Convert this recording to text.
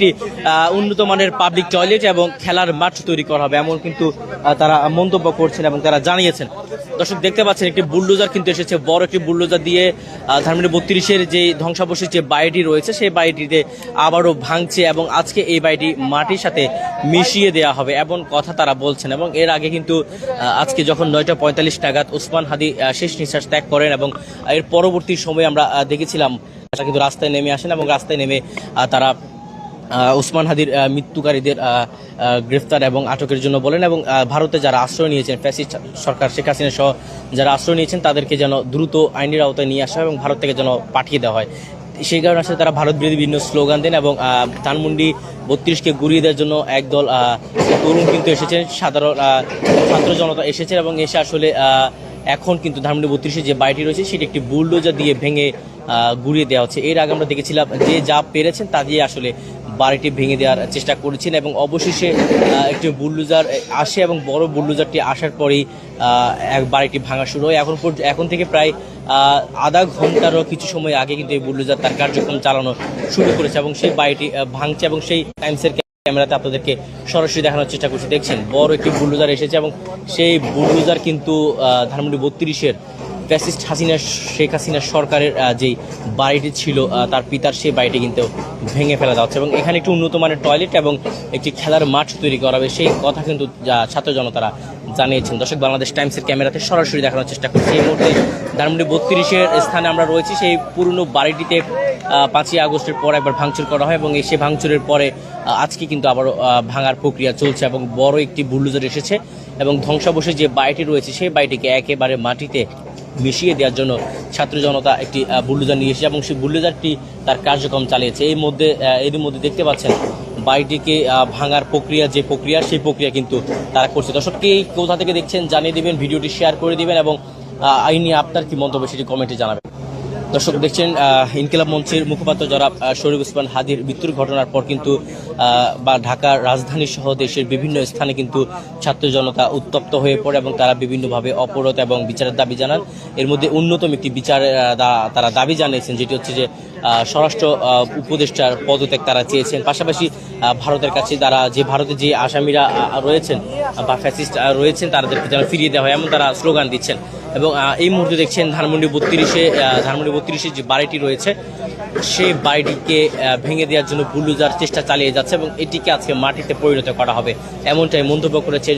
একটি উন্নত মানের পাবলিক টয়লেট এবং খেলার মাঠ তৈরি করা হবে এমন কিন্তু তারা মন্তব্য করছেন এবং তারা জানিয়েছেন। দর্শক, দেখতে পাচ্ছেন একটি বুলডোজার কিন্তু এসেছে, বড় একটি বুলডোজার দিয়ে ধানমন্ডি বত্রিশের যে ধ্বংসাবশেষ যে বাড়িটি রয়েছে, সেই বাড়িটিতে আবারও ভাঙছে এবং আজকে এই বাড়িটি মাটির সাথে মিশিয়ে দেওয়া হবে এমন কথা তারা বলছেন এবং এর আগে কিন্তু আজকে যখন নয়টা পঁয়তাল্লিশ নাগাদ ওসমান হাদি শেষ নিঃশ্বাস ত্যাগ করেন এবং এর পরবর্তী সময়ে আমরা দেখেছিলাম, তারা কিন্তু রাস্তায় নেমে আসেন এবং রাস্তায় নেমে তারা ওসমান হাদির মৃত্যুকারীদের গ্রেফতার এবং আটকের জন্য বলেন এবং ভারতে যারা আশ্রয় নিয়েছেন, ফ্যাসিস্ট সরকার শেখ হাসিনা সহ যারা আশ্রয় নিয়েছেন, তাদেরকে যেন দ্রুত আইনের আওতায় নিয়ে আসা হয় এবং ভারত থেকে যেন পাঠিয়ে দেওয়া হয়। সেই কারণে আসলে তারা ভারত বিরোধী বিভিন্ন স্লোগান দেন এবং ধানমন্ডি বত্রিশকে গুড়িয়ে দেওয়ার জন্য একদল তরুণ কিন্তু এসেছেন, সাধারণ ছাত্র জনতা এসেছেন এবং এসে আসলে এখন কিন্তু ধানমন্ডি বত্রিশে যে বাড়িটি রয়েছে, সেটি একটি বুলডোজার দিয়ে ভেঙে গুড়িয়ে দেওয়া হচ্ছে। এর আগে আমরা দেখেছিলাম যে যা পেরেছেন তা দিয়ে আসলে বাড়িটি ভেঙে দেওয়ার চেষ্টা করেছেন এবং অবশেষে একটি বুলডোজার আসে এবং বড় বুলডোজারটি আসার পরেই এক বাড়িটি ভাঙা শুরু হয়। এখন এখন থেকে প্রায় আধা ঘন্টারও কিছু সময় আগে কিন্তু এই বুলডোজার তার কার্যক্রম চালানো শুরু করেছে এবং সেই বাড়িটি ভাঙছে এবং সেই টাইমসের ক্যামেরাতে আপনাদেরকে সরাসরি দেখানোর চেষ্টা করছি। দেখছেন, বড় একটি বুলডোজার এসেছে এবং সেই বুলডোজার কিন্তু ধানমন্ডি বত্রিশের ফ্যাসিস্ট হাসিনা, শেখ হাসিনা সরকারের যেই বাড়িটি ছিল তার পিতার সেই বাড়িটি কিন্তু ভেঙে ফেলা যাচ্ছে এবং এখানে একটি উন্নত মানের টয়লেট এবং একটি খেলার মাঠ তৈরি করা হবে। সেই কথা কিন্তু যা- ছাত্র জনতারা জানিয়েছেন। দর্শক, বাংলাদেশ টাইমসের ক্যামেরাতে সরাসরি দেখানোর চেষ্টা করছি। এই মুহূর্তে ধানমন্ডি বত্রিশের স্থানে আমরা রয়েছি। সেই পুরনো বাড়িটিতে পাঁচই আগস্টের পর একবার ভাঙচুর করা হয় এবং সে ভাঙচুরের পরে আজকে কিন্তু আবার ভাঙার প্রক্রিয়া চলছে এবং বড় একটি বুলডোজার এসেছে এবং ধ্বংসাবশেষ যে বাড়িটি রয়েছে, সেই বাড়িটিকে একেবারে মাটিতে মিশিয়ে দেওয়ার জন্য ছাত্র জনতা একটি বুলডোজার নিয়ে এসেছে এবং সেই বুলডোজারটি তার কার্যক্রম চালিয়েছে। এই মধ্যে এরই মধ্যে দেখতে পাচ্ছেন, বাড়িটিকে ভাঙার প্রক্রিয়া যে প্রক্রিয়া, সেই প্রক্রিয়া কিন্তু তারা করছে। দর্শককে কোথা থেকে দেখছেন জানিয়ে দিবেন, ভিডিওটি শেয়ার করে দিবেন এবং আইনি আপনার কি মন্তব্য সেটি কমেন্টে জানাবেন। দর্শক দেখছেন ইনকিলাব মঞ্চের মুখপাত্র যারা শরীফ উসমান হাদির মৃত্যুর ঘটনার পর কিন্তু বা ঢাকার রাজধানী সহ দেশের বিভিন্ন স্থানে কিন্তু ছাত্র জনতা উত্তপ্ত হয়ে পড়ে এবং তারা বিভিন্নভাবে অপরাধ এবং বিচারের দাবি জানান। এর মধ্যে অন্যতম একটি দা- তারা দাবি জানিয়েছেন, যেটি হচ্ছে যে স্বরাষ্ট্র উপদেষ্টার পদত্যাগ তারা চেয়েছেন। পাশাপাশি ভারতের কাছে তারা যে, ভারতে যে আসামিরা রয়েছেন, বা ফ্যাসিস্ট রয়েছেন, তাদেরকে যেন ফিরিয়ে দেওয়া হয়, এমন তারা স্লোগান দিচ্ছেন। এবং এই মুহূর্তে দেখছেন ধানমন্ডি বত্রিশে ধানমন্ডি বত্রিশে যে বাড়িটি রয়েছে, সেই বাড়িটিকে ভেঙে দেওয়ার জন্য বুলুজার চেষ্টা চালিয়ে যাচ্ছে এবং এটিকে আজকে মাটিতে পরিণত করা হবে। এমনটাই মন্তব্য করেছেন